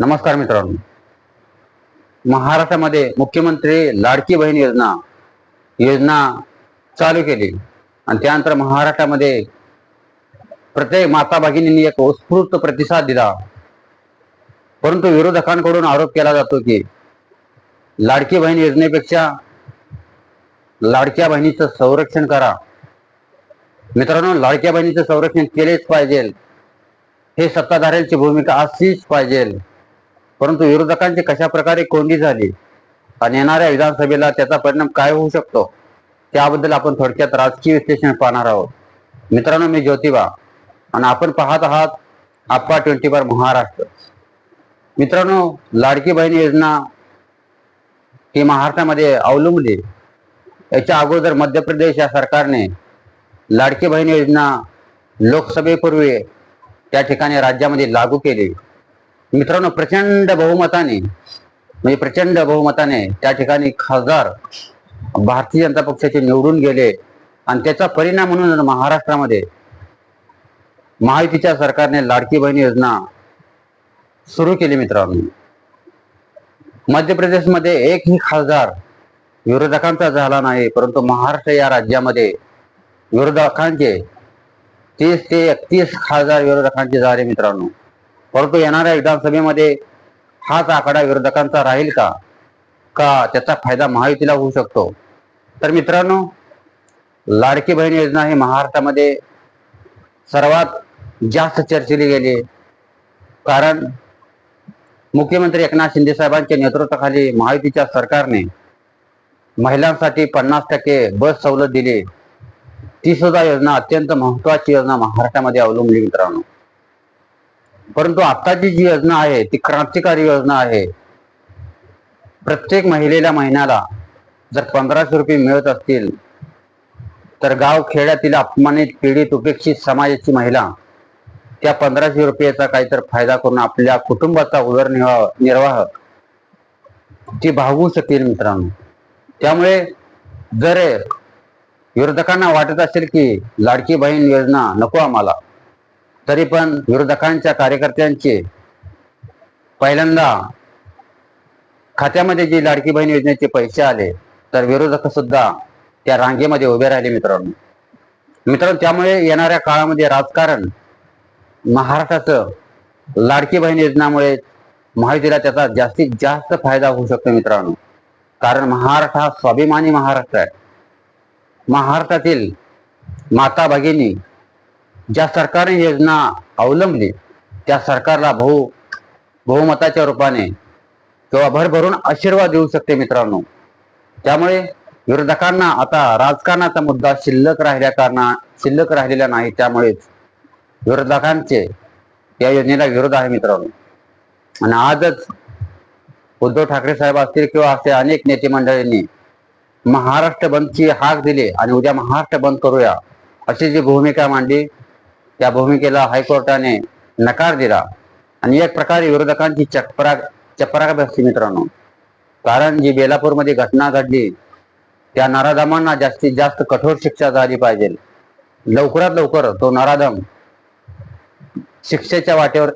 नमस्कार मित्रांनो. महाराष्ट्रामध्ये मुख्यमंत्री लाडकी बहीण योजना योजना चालू केली. आणि त्यानंतर महाराष्ट्रामध्ये प्रत्येक माता भगिनींनी एक उत्स्फूर्त प्रतिसाद दिला. परंतु विरोधकांकडून आरोप केला जातो की लाडकी बहीण योजनेपेक्षा लाडक्या बहिणीचं संरक्षण करा. मित्रांनो लाडक्या बहिणीचं संरक्षण केलेच पाहिजे. हे सत्ताधाऱ्यांची भूमिका असलीच पाहिजे. परंतु विरोधकांची कशा प्रकारे कोंडी झाली आणि येणाऱ्या विधानसभेला त्याचा परिणाम काय होऊ शकतो त्याबद्दल आपण थोडक्यात राजकीय विश्लेषण पाहणार आहोत. मित्रांनो मी ज्योतिबा आणि आपण पाहत आहात आप्पा ट्वेंटी फोर महाराष्ट्र. मित्रांनो लाडकी बहीण योजना ही महाराष्ट्रामध्ये अवलंबली. याच्या अगोदर मध्य प्रदेश या सरकारने लाडकी बहीण योजना लोकसभेपूर्वी त्या ठिकाणी राज्यामध्ये लागू केली. मित्रांनो प्रचंड बहुमताने म्हणजे प्रचंड बहुमताने त्या ठिकाणी खासदार भारतीय जनता पक्षाचे निवडून गेले. आणि त्याचा परिणाम म्हणून महाराष्ट्रामध्ये महायुतीच्या सरकारने लाडकी बहीण योजना सुरू केली मित्रांनो. मध्य प्रदेशमध्ये एकही खासदार विरोधकांचा झाला नाही परंतु महाराष्ट्र या राज्यामध्ये विरोधकांचे तीस ते एकतीस खासदार विरोधकांचे झाले मित्रांनो. परंतु येणाऱ्या विधानसभेमध्ये हाच आकडा विरोधकांचा राहील का? का त्याचा फायदा महायुतीला होऊ शकतो? तर मित्रांनो लाडकी बहीण योजना ही महाराष्ट्रामध्ये सर्वात जास्त चर्चेली गेली. कारण मुख्यमंत्री एकनाथ शिंदे साहेबांच्या नेतृत्वाखाली महायुतीच्या सरकारने महिलांसाठी पन्नास टक्के बस सवलत दिली. ती सुद्धा योजना अत्यंत महत्वाची योजना महाराष्ट्रामध्ये अवलंबली मित्रांनो. परंतु आताची जी योजना आहे ती क्रांतिकारी योजना आहे. प्रत्येक महिलेला महिन्याला जर पंधराशे रुपये मिळत असतील तर गाव खेड्यातील अपमानित पीडित उपेक्षित समाजाची महिला त्या पंधराशे रुपयाचा काहीतरी फायदा करून आपल्या कुटुंबाचा उदरनिर्वाह निर्वाह ती भागवू शकतील मित्रांनो. त्यामुळे जर विरोधकांना वाटत असेल की लाडकी बहीण योजना नको आम्हाला तरी पण विरोधकांच्या कार्यकर्त्यांचे पहिल्यांदा खात्यामध्ये जी लाडकी बहीण योजनेचे पैसे आले तर विरोधक सुद्धा त्या रांगेमध्ये उभे राहिले मित्रांनो. मित्रांनो त्यामुळे येणाऱ्या काळामध्ये राजकारण महाराष्ट्राचं लाडकी बहीण योजनामुळे महायुतीला त्याचा जास्तीत जास्त फायदा होऊ शकतो मित्रांनो. कारण महाराष्ट्र हा स्वाभिमानी महाराष्ट्र आहे. महाराष्ट्रातील माता भगिनी ज्या सरकारने योजना अवलंबली त्या सरकारला बहु बहुमताच्या रूपाने किंवा भरभरून आशीर्वाद देऊ शकते मित्रांनो. त्यामुळे विरोधकांना आता राजकारणाचा मुद्दा शिल्लक राहिल्या कारणा शिल्लक राहिलेला नाही त्यामुळेच विरोधकांचे या योजनेला विरोध आहे मित्रांनो. आणि आजच उद्धव ठाकरे साहेब असतील किंवा असे अनेक नेते मंडळींनी महाराष्ट्र बंदची हाक दिली आणि उद्या महाराष्ट्र बंद करूया अशी जी भूमिका मांडली त्या भूमिकेला हायकोर्टाने नकार दिला. आणि एक प्रकारे विरोधकांची चपरा चपराक बसली मित्रांनो. कारण जी बेलापूरमध्ये घटना घडली त्या नराधमांना जास्तीत जास्त कठोर शिक्षा झाली पाहिजे. लवकरात लवकर तो नराधम शिक्षेच्या वाटेवर